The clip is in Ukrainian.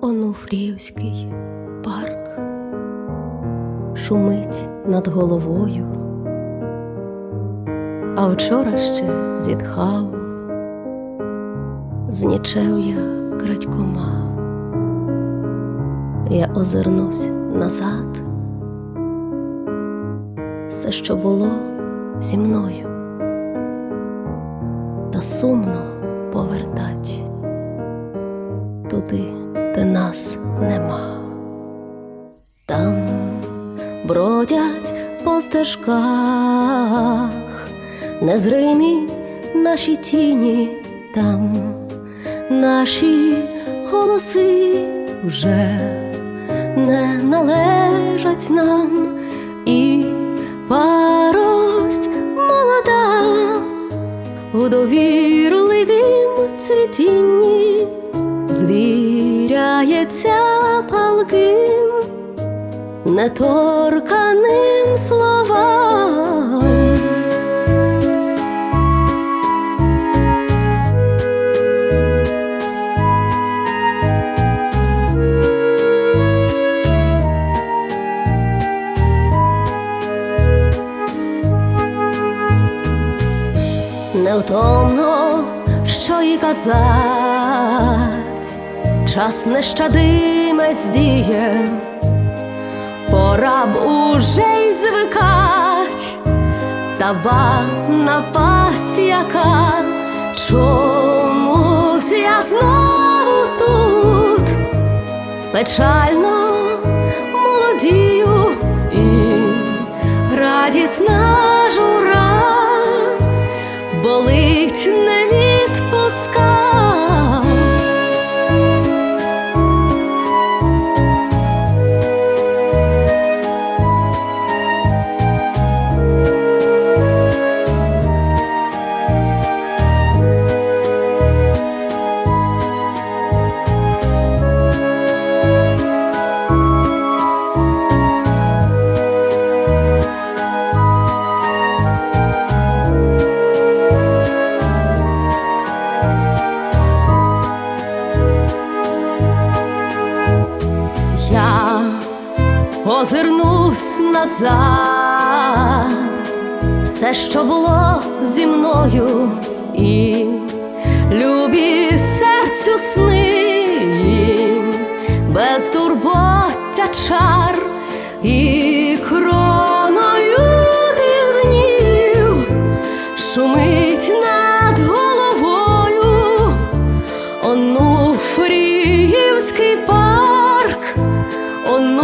Онуфріївський парк шумить над головою, а вчора ще зітхав, знічев я крадькома. Я озирнусь назад, все, що було зі мною, та сумно повертать туди, де нас нема. Там бродять по стежках, незримі наші тіні, там наші голоси вже не належать нам, і парость молода у довірливім цвітінні звіряється палким, неторканим словам. Невтомно, що й казать, час нещадимець діє, пора б уже й звикать, та ба напасть яка, чомусь я знову тут, печально молодію і радісна озирнусь назад, все, що було зі мною, і любі серцю сни, без турботя чар і кроною тих днів шумить над головою. Онуфріївський парк, ону